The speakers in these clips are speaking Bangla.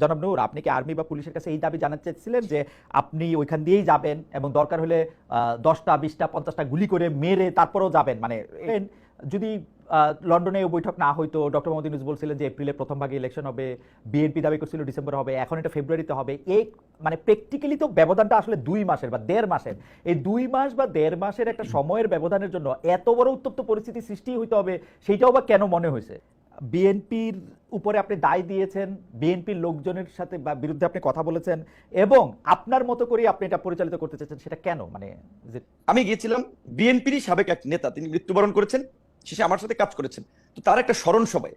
জনাব নূর আপনি কি আর্মি বা পুলিশের কাছে এই দাবি জানাতে চাইছিলেন যে আপনি ওইখান দিয়েই যাবেন এবং দরকার হলে দশটা বিশটা পঞ্চাশটা গুলি করে মেরে তারপরেও যাবেন? মানে যদি লন্ডনে ওই বৈঠক না হয়তো ডক্টর মোহাম্মদ ইউনুস বলছিলেন যে এপ্রিলের প্রথম ভাগে ইলেকশন হবে বিএনপি দাবি করছিল ডিসেম্বর হবে এখন এটা ফেব্রুয়ারিতে হবে। এই মানে প্র্যাকটিক্যালি তো ব্যবধানটা আসলে দুই মাসের বা দেড় মাসের। এই দুই মাস বা দেড় মাসের একটা সময়ের ব্যবধানের জন্য এত বড় উত্তপ্ত পরিস্থিতি সৃষ্টি হইতে হবে সেইটাও বা কেন মনে হয়েছে? বিএনপির উপরে আপনি দায় দিয়েছেন, বিএনপির লোকজনের সাথে বা বিরুদ্ধে আপনি কথা বলেছেন এবং আপনার মতো করে আপনি এটা পরিচালিত করতে চাচ্ছেন সেটা কেন? মানে আমি গিয়েছিলাম, বিএনপিরই সাবেক এক নেতা, তিনি মৃত্যুবরণ করেছেন, শেষে আমার সাথে কাজ করেছেন। তো তার একটা স্মরণ সভায়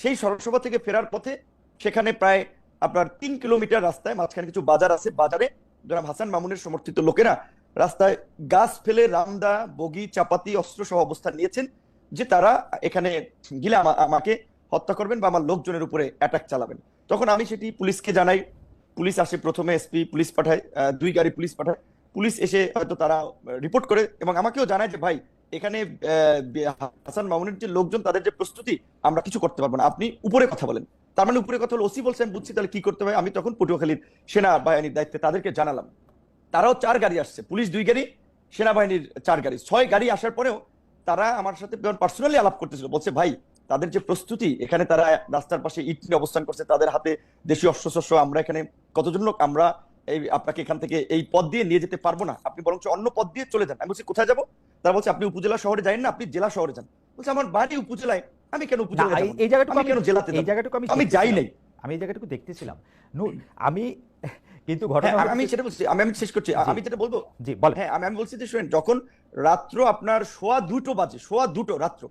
সেই স্মরণ সভা থেকে ফেরার পথে সেখানে প্রায় আপনার তিন কিলোমিটার রাস্তায় মাঝখানে কিছু বাজার আছে, বাজারে জনাব হাসান মামুনের সমর্থিত লোকেরা রাস্তায় গাছ ফেলে রামদা, বগি, চাপাতি, অস্ত্র সহ অবস্থান নিয়েছেন। যে তারা এখানে গিলে আমা- আমাকে হত্যা করবেন বা আমার লোকজনের উপরে অ্যাটাক চালাবেন। তখন আমি সেটি পুলিশকে জানাই। পুলিশ আসে প্রথমে এসপি পুলিশ পাঠায় দুই গাড়ি পুলিশ পাঠায়। পুলিশ এসে হয়তো তারা রিপোর্ট করে এবং আমাকেও জানায় যে, ভাই, এখানে হাসান মামুনের যে লোকজন, তাদের যে প্রস্তুতি, আমরা কিছু করতে পারব না। আপনি উপরে কথা বলেন। তার মানে উপরে কথা হলো ওসি বলছেন, বুঝছি, তাহলে কি করতে হবে? আমি তখন পটুয়াখালীর সেনাবাহিনীর দায়িত্বে তাদেরকে জানালাম। তারাও চার গাড়ি আসছে। পুলিশ দুই গাড়ি, সেনাবাহিনীর চার গাড়ি। ছয় গাড়ি আসার পরেও তারা আমার সাথে পার্সোনালি আলাপ করতেছিল বলছে ভাই তাদের যে প্রস্তুতি এখানে তারা রাস্তার পাশে ইট নিয়ে অবস্থান করছে তাদের হাতে দেশীয় অস্ত্রশস্ত্র আমরা এখানে কতজন লোক আমরা এই আপনাকে এখান থেকে এই পথ দিয়ে নিয়ে যেতে পারব না। আপনি বরঞ্চ অন্য পথ দিয়ে চলে যান। আমি বলছি কোথায় যাব? তারা বলছে আপনি উপজেলা শহরে যাই না আপনি জেলা শহরে যান। বলছে আমার বাড়ি উপজেলায় আমি কেন উপজেলা এই- জায়গাটুকু আমি কেন জেলাতে আমি আমি যাই নাই। আমি এই জায়গাটুকু দেখতেছিলাম। আমি কিন্তু হ্যাঁ, ঘটনা আমি- আমি সেটা বলছি আমি আমি শেষ করছি। আমি যেটা বলব জি বল হ্যাঁ আমি আমি বলছি যে শুনেন যখন রাত্র আপনার সোয়া দুটো বাজে সোয়া দুটো রাত্র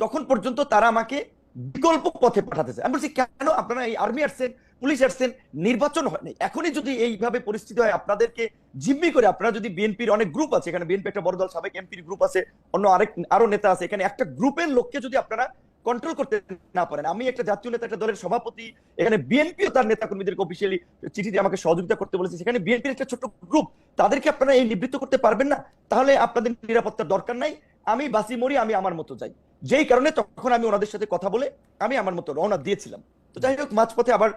তখন পর্যন্ত তারা আমাকে বিকল্প পথে পাঠাতেছে আমি বলছি কেন আপনারা এই আর্মি আসছেন পুলিশ আসছেন? নির্বাচন হয়নি এখনই যদি এইভাবে পরিস্থিতি হয় আপনাদেরকে জিম্মি করে আপনারা যদি বিএনপির অনেক গ্রুপ আছে এখানে বিএনপি একটা বড় দল সাবেক এমপির গ্রুপ আছে অন্য আরেক আরও নেতা আছে এখানে একটা গ্রুপের লোককে যদি আপনারা কন্ট্রোল করতে না পারেন। আমি একটা জাতীয় নেতা একটা দলের সভাপতি এখানে বিএনপিও তার নেতা কর্মীদেরকে অফিসিয়ালি চিঠি দিয়ে আমাকে সহযোগিতা করতে বলেছে। সেখানে বিএনপির একটা ছোট গ্রুপ তাদেরকে আপনারা এই নিবৃত্ত করতে পারবেন না। তাহলে আপনাদের নিরাপত্তার দরকার নাই। আমি বাসি মরি আমি আমার মতো যাই। যেই কারণে তখন আমি ওনাদের সাথে কথা বলে আমি আমার মতো রওনা দিয়েছিলাম। তো যাই হোক মাঝপথে আবার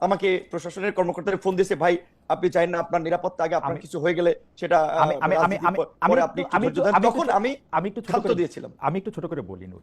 আমাকে প্রশাসনের কর্মকর্তারা ফোন দিয়েছে ভাই আপনি চাই না আপনার নিরাপত্তা আগে আপনার কিছু হয়ে গেলে সেটা আমি- আমি- আমি- আমি- আমি একটু- ছোট করে দিয়েছিলাম। আমি একটু ছোট করে বলি নূর।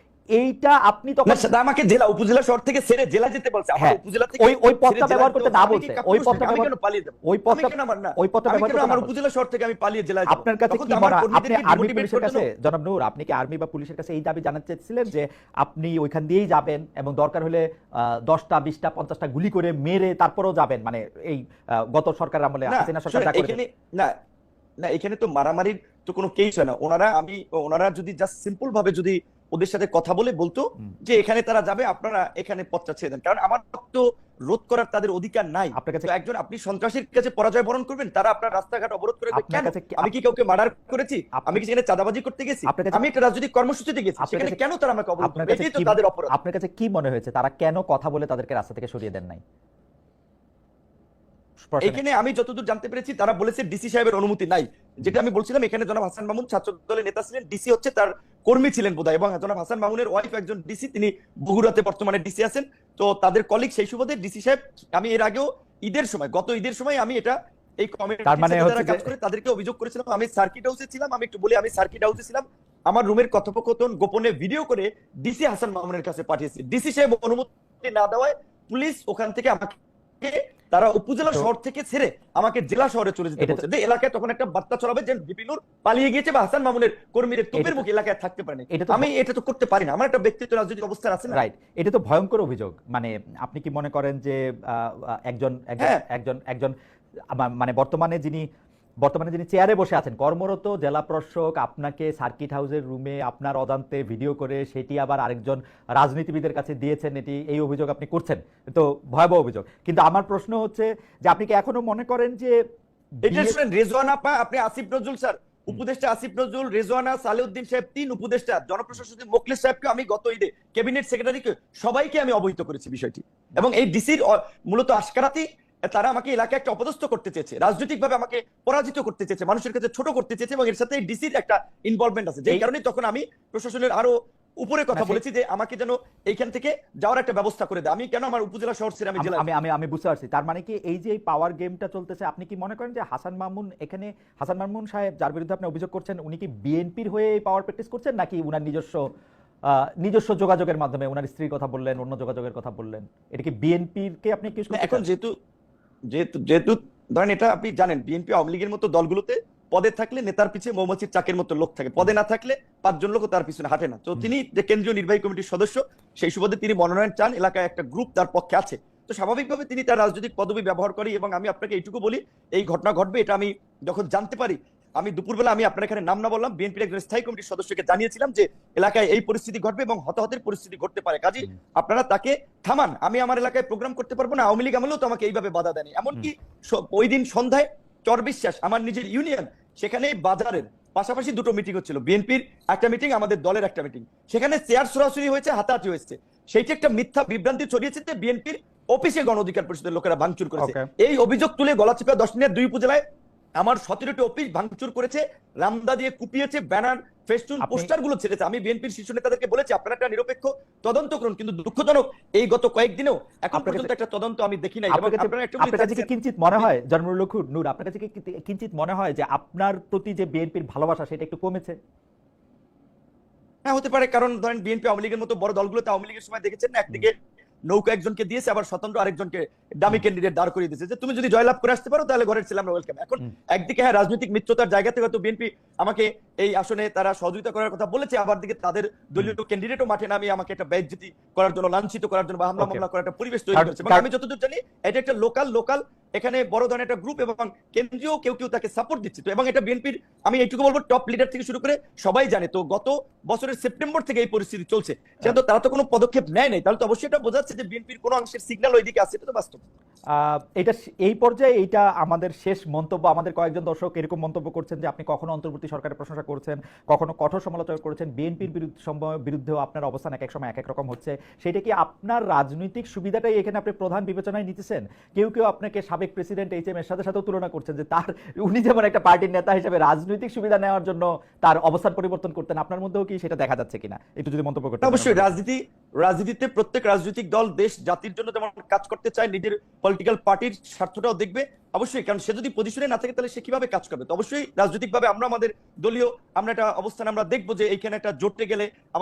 এইটা আপনি তখন সেটা আমাকে জেলা উপজেলা শহর থেকে ছেড়ে জেলা যেতে বলছে আমার হ্যাঁ, উপজেলা থেকে ওই- ওই পথটা ব্যবহার করতে না বলছে। ওই পথটা আমি ব্যবহার- কেন পালিয়ে যাব? ওই পথটা কেন আমার না? ওই পথটা ব্যবহার করতে আমার উপজেলা শহর থেকে আমি পালিয়ে জেলায় যাব? আপনার কাছে কি মনে আপনি আর্মি পুলিশের কাছে জনাব নূর আপনি কি আর্মি বা পুলিশের কাছে এই দাবি জানাতে চাইছিলেন যে আপনি ওইখান দিয়েই যাবেন এবং দরকার হলে আহ, দশটা বিশটা পঞ্চাশটা গুলি করে মেরে তারপরেও যাবেন মানে এই গত সরকার আমলে না, হাসিনা সরকার যা করেছে। এখানে না না এখানে তো মারামারির তো কোনো কেস হয় না ওনারা আমি ওনারা যদি জাস্ট সিম্পল ভাবে যদি ওদের সাথে কথা বলে বলতো যে এখানে তারা যাবে আপনারা এখানে পথটা ছেড়ে দেন। কারণ আমার তো রোধ করার তাদের অধিকার নাই। আপনার কাছে একজন আপনি সন্ত্রাসীর কাছে পরাজয় বরণ করবেন তারা আপনার রাস্তাঘাট অবরোধ করে কেন? আমি কি কাউকে মার্ডার করেছি? আমি কি সেখানে চাঁদাবাজি করতে গেছি? আমি একটা রাজনৈতিক কর্মসূচিতে গেছি সেখানে কেন তারা আমাকে অবরোধ এটাই তো তাদের অপরাধ। আপনার কাছে কি মনে হয়েছে? তারা কেন কথা বলে তাদেরকে রাস্তা থেকে সরিয়ে দেন নাই? এখানে আমি যতদূর জানতে পেরেছি তারা বলেছে ডিসি সাহেবের অনুমতি নাই। যেটা আমি বলছিলাম এখানে জনাব হাসান মামুন ছাত্র দলের নেতা ছিলেন ডিসি হচ্ছে তার কর্মী ছিলেন বোধহয়। এবং জনাব হাসান মামুনের ওয়াইফ একজন ডিসি তিনি বগুড়াতে বর্তমানে ডিসি আছেন। তো তাদের কলিগ সেই সুবাদে ডিসি সাহেব আমি এর আগেও ঈদের সময় গত ঈদের সময় আমি এটা এই কমিটির তার মানে যারা কাজ করে তাদেরকে অভিযোগ করেছিলাম আমি সার্কিট হাউসে ছিলাম আমি একটু বলি আমি সার্কিট হাউসে ছিলাম। আমার রুমের কথোপকথন গোপনে ভিডিও করে ডিসি হাসান মামুনের কাছে পাঠিয়েছি। ডিসি সাহেব অনুমতি না দেওয়ায় পুলিশ ওখান থেকে আমাকে তারা উপজেলা শহর থেকে ছেড়ে আমাকে জেলা শহরে চলে যেতে হচ্ছে যে এলাকায় তখন একটা বার্তা ছড়াবে যে বিপিনুর পালিয়ে গিয়েছে বা হাসান মামুনের কর্মীদের তোপের মুখে এলাকায় থাকতে পারেনি। এটা তো- আমি এটা তো করতে পারি না। আমার একটা ব্যক্তিত্ব রাজনৈতিক অবস্থা আছে না? রাইট এটা তো ভয়ঙ্কর অভিযোগ। মানে আপনি কি মনে করেন যে আহ, আহ, একজন একজন হ্যাঁ। একজন একজন মানে বর্তমানে যিনি বর্তমানে যিনি চেয়ারে বসে আছেন কর্মরত জেলা প্রশাসক আপনাকে সার্কিট হাউসের রুমে আপনার অদান্তে ভিডিও করে সেটি আবার আরেকজন রাজনীতিবিদের কাছে দিয়েছেন এটি এই অভিযোগ আপনি করছেন। তো ভয়াবহ অভিযোগ। কিন্তু আমার প্রশ্ন হচ্ছে যে আপনি কি এখনও মনে করেন যে রেজওয়ান আপা আপনি আসিফ নজরুল স্যার। উপদেষ্টা আসিফ নজরুল রেজওয়ানা সালেউদ্দিন সাহেব তিন উপদেষ্টা। জনপ্রশাসন মোকলেশ সাহেবকে আমি গত ঈদে ক্যাবিনেট সেক্রেটারিকে সবাইকে আমি অবহিত করেছি বিষয়টি। এবং এই ডিসির মূলত আশকারাতেই তারা আমাকে এলাকায় একটা অপদস্থ করতে চেয়েছে রাজনৈতিকভাবে আমাকে পরাজিত করতে চেয়েছে মানুষের কাছে ছোট করতে চেয়েছে এবং এর সাথে ডিসির একটা ইনভলভমেন্ট আছে। যেই কারণে তখন আমি প্রশাসনের আরও উপরে কথা বলেছি যে আমাকে যেন এইখান থেকে যাওয়ার একটা ব্যবস্থা করে দেয়। আমি কেন আমার উপজেলা শহর ছেড়ে আমি জেলা আমি আমি আমি বুঝতে পারছি। তার মানে কি এই যে পাওয়ার গেমটা চলতেছে আপনি কি মনে করেন যে হাসান মামুন এখানে হাসান মামুন সাহেব যার বিরুদ্ধে আপনি অভিযোগ করছেন উনি কি বিএনপির হয়ে এই পাওয়ার প্র্যাকটিস করছেন নাকি উনার নিজস্ব আহ, নিজস্ব যোগাযোগের মাধ্যমে ওনার স্ত্রীর কথা বললেন অন্য যোগাযোগের কথা বললেন? এটা কি বিএনপির কে আপনি কি এখন যেহেতু যেহেতু যেহেতু ধরেন এটা আপনি জানেন বিএনপি আওয়ামী লীগের মতো দলগুলোতে পদে থাকলে নেতার পিছিয়ে মৌমাছির চাকের মতো লোক থাকে। পদে না থাকলে পাঁচজন লোক তার পিছনে হাঁটে না। তো তিনি যে কেন্দ্রীয় নির্বাহী কমিটির সদস্য সেই সুবাদে তিনি মনোনয়ন চান এলাকায় একটা গ্রুপ তার পক্ষে আছে। তো স্বাভাবিকভাবে তিনি তার রাজনৈতিক পদবি ব্যবহার করি এবং আমি আপনাকে এইটুকু বলি এই ঘটনা ঘটবে এটা আমি যখন জানতে পারি আমি দুপুরবেলা আমি আপনার এখানে নাম না বললাম বিএনপির একজন স্থায়ী কমিটির সদস্যকে জানিয়েছিলাম যে এলাকায় এই পরিস্থিতি ঘটবে এবং হতাহতের পরিস্থিতি ঘটতে পারে। কাজে আপনারা তাকে থামান। আমি আমার এলাকায় প্রোগ্রাম করতে পারব না আওয়ামী লীগ আমলেও তো আমাকে এইভাবে বাধা দেয়নি। এমনকি ওই দিন সন্ধ্যায় চর বিশ্বাস আমার নিজের ইউনিয়ন সেখানে বাজারের পাশাপাশি দুটো মিটিং হচ্ছিল। বিএনপির একটা মিটিং আমাদের দলের একটা মিটিং সেখানে চেয়ার সরাসরি হয়েছে হাতাহাতি হয়েছে। সেইটি একটা মিথ্যা বিভ্রান্তি ছড়িয়েছে যে বিএনপির অফিসে গণ অধিকার পরিষদের লোকেরা ভাঙচুর করেছে. এই অভিযোগ তুলে গলাচিপা দশ মিনিট দুই উপজেলায় আমার সতেরোটি অফিস ভাঙচুর করেছে রামদা দিয়ে কুপিয়েছে ব্যানার ফেস্টুন পোস্টারগুলো ছেড়েছে। আমি বিএনপির শীর্ষ নেতাদেরকে বলেছি আপনারা একটা নিরপেক্ষ তদন্ত করুন কিন্তু দুঃখজনক এই গত কয়েকদিনেও এখন পর্যন্ত একটা তদন্ত আমি দেখি নাই। আপনার কাছে কি কিঞ্চিত মনে হয় জন্মলক্ষ নূর আপনার কাছে কি কিঞ্চিত মনে হয় যে আপনার প্রতি যে বিএনপির ভালোবাসা সেটা একটু কমেছে? হ্যাঁ হতে পারে কারণ ধরেন বিএনপি আওয়ামী লীগের মতো বড় দলগুলোতে আওয়ামী লীগের সময় দেখেছেন একদিকে নৌকা একজনকে দিয়েছে আবার স্বতন্ত্র আরেকজনকে দামি ক্যান্ডিডেট দাঁড় করিয়ে দিয়েছে। যে তুমি যদি জয়লাভ করে আসতে পারো তাহলে ঘরের ছিলাম ওয়েলকাম এখন একদিকে হ্যাঁ রাজনৈতিক মিত্রতার জায়গা থেকে হয়তো বিএনপি আমাকে এই আসনে তারা সহযোগিতা করার কথা বলেছে আবার দিকে তাদের দলীয় ক্যান্ডিডেটও মাঠে নামিয়ে আমাকে একটা ব্যয় করার জন্য লাঞ্ছিত করার জন্য বা হামলা মামলা করার একটা পরিবেশ তৈরি করেছে। আমি যতদূর জানি এটা একটা লোকাল লোকাল এখানে বড় ধরনের একটা গ্রুপ এবং কেন্দ্রীয় কেউ কেউ তাকে সাপোর্ট দিচ্ছে। তো এবং এটা বিএনপির আমি এইটুকু বলব টপ লিডার থেকে শুরু করে সবাই জানে। তো গত বছরের সেপ্টেম্বর থেকে এই পরিস্থিতি চলছে। সেটা তো তারা তো কোনো পদক্ষেপ নেয় নাই। তাহলে তো অবশ্যই এটা বোঝাচ্ছে যে বিএনপির কোনো অংশের সিগন্যাল ওইদিকে আছে এটা তো বাস্তব। এটা এই পর্যায়ে এইটা আমাদের শেষ মন্তব্য। আমাদের কয়েকজন দর্শক এরকম মন্তব্য করছেন যে আপনি কখনো অন্তর্বর্তী সরকারের প্রশংসা করছেন কখনো কঠোর সমালোচনা করেছেন। বিএনপির বিরুদ্ধে বিরুদ্ধেও আপনার অবস্থান এক এক সময় এক এক রকম হচ্ছে। সেটা কি আপনার রাজনৈতিক সুবিধাটাই এখানে আপনি প্রধান বিবেচনায় নিতেছেন? কেউ কেউ আপনাকে সাবেক প্রেসিডেন্ট এইচ এম এর সাথে সাথেও তুলনা করছেন যে তার উনি যেমন একটা পার্টির নেতা হিসেবে রাজনৈতিক সুবিধা নেওয়ার জন্য তার অবস্থান পরিবর্তন করতেন আপনার মধ্যেও কি সেটা দেখা যাচ্ছে কিনা? একটু যদি মন্তব্য করতে অবশ্যই রাজনীতি রাজনীতিতে প্রত্যেক রাজনৈতিক দল দেশ জাতির জন্য যেমন কাজ করতে চায় নিজের পলিটিক্যাল পার্টির স্বার্থটাও দেখবে। অবশ্যই কারণ সে যদি পজিশনে না থাকে তাহলে সে কীভাবে কাজ করবে? তো অবশ্যই রাজনৈতিকভাবে আমরা আমাদের দলীয় আমরা একটা অবস্থান আমরা দেখব যে এইখানে একটা জোটে গেলে আমাদের